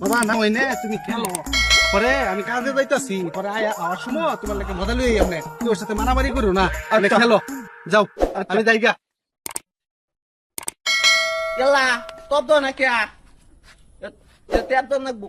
বাবা না হইনে তুমি খেলো। পরে আমি কাজে যাইতাছি। পরে আয় আওয়ার সময় তোমার লাগে মজা লই আমি তুই ওর সাথে মারামারি করো না। আমি খেলো। যাও আমি যাই গা গেলা doon na কে তোর tiyap doon nagbu...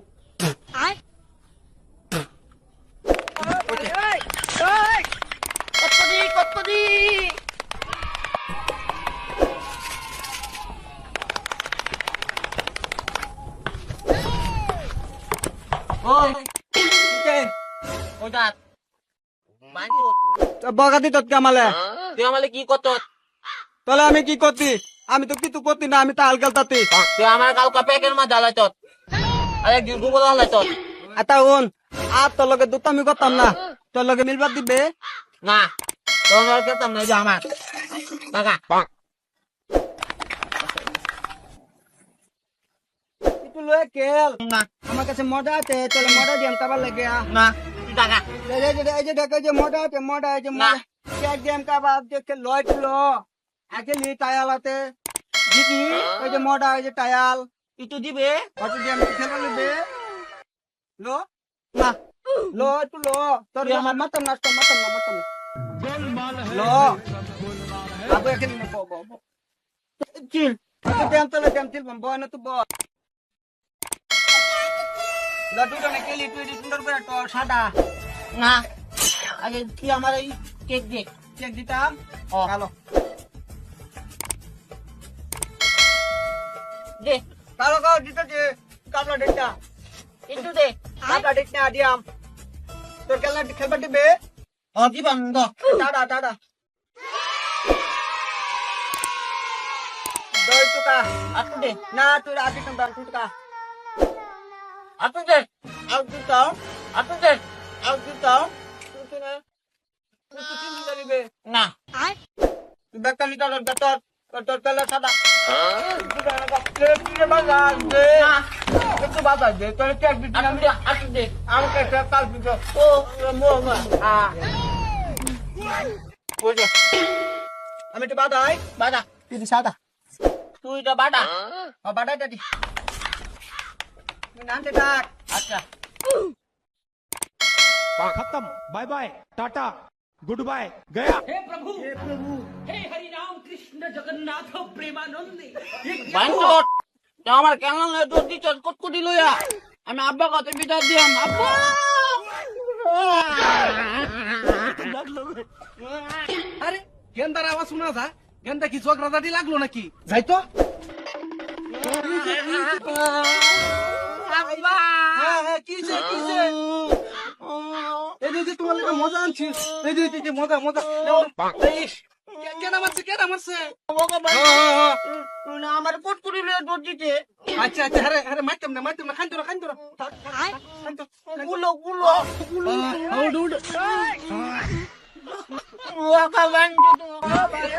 তুই আমালে কি করত? তাহলে আমি কি করতি? আমি তো কিছু করতি না আমি তো হালকাল তাতি তুই আমার কাল কাপেকের মা জ্বালাইত আর হালাইত তোর লগে দুটো আমি করতাম না। তোর লগে মিলবার দিবে? না তোর কেতাম না যে আমার। লয়ে কেল না আমার কাছে মজা আছে চলে মজা দিয়াম কাবার লাগে আ। না তুই টাকা এই যে- এই যে- এই যে দেখ এই যে মজা আছে মজা আছে না। মজা দিয়াম কাবার দেখে লয় তুলো আগে লি টায়াল আছে দিদি এই যে মজা এই যে টায়াল itu দিবে কত দিয়াম খেলা লিবে লো না লো একটু লো তোর আমার মাতাম নষ্ট মাতাম না মাতাম না লো আবু এখানে না বো বো বো চিল আগে দিয়াম তোলে দিয়াম চিল বো না তো বো না কেলি তুই সুন্দর করে তো সাদা। না। আগে তুই আমার এই কেক দে চেক দিতাম? ও। ভালো দে। ভালো কাও দিতে যে কাটলা ডেটা itu deh কাটলা ডেট না দিয়াম। তোর খেলা খেলবা দিবে? di bang do tata tata দই টুকা। aku deh না তুই আদি টুকা টুকা। Deh aku tahu aku deh aku tahu তুই না তুই তুই! তুই ব্যাগটা নিতে তোর তোর তোর তোর সাদা তুই দে একটু বাজার দে তোর চেক দিতে deh aku deh আমাকে কাল দিতে mau nggak ah বুঝে আমি একটু বাদাই badak তুই সাদা নামতে থাক আচ্ছা খতম bye bye tata good bye Gaya হে প্রভু হে প্রভু হে হরি নাম কৃষ্ণ জগন্নাথ প্রেমানন্দে বান্দর আমার কেমন তোর টিচার কটকটি লইয়া আমি আব্বা কত বিদায় দিলাম আব্বা আরে গেন্দার আওয়াজ শোনা যা গেন্দা কি চোখ রাজাটি লাগল নাকি যাই তো কিসে কিসে যে তোমার লাগে মজা আনছি। এই যে এই যে মজা মজা. কেন মারছে কেন মারছে আমার kudi lu tuh di chat. আচ্ছা আচ্ছা হ্যাঁ হ্যাঁ মারতাম না মারতাম না খান তোরা খান তোরা gulo. উল্টো উল্টো Wah kawan gitu.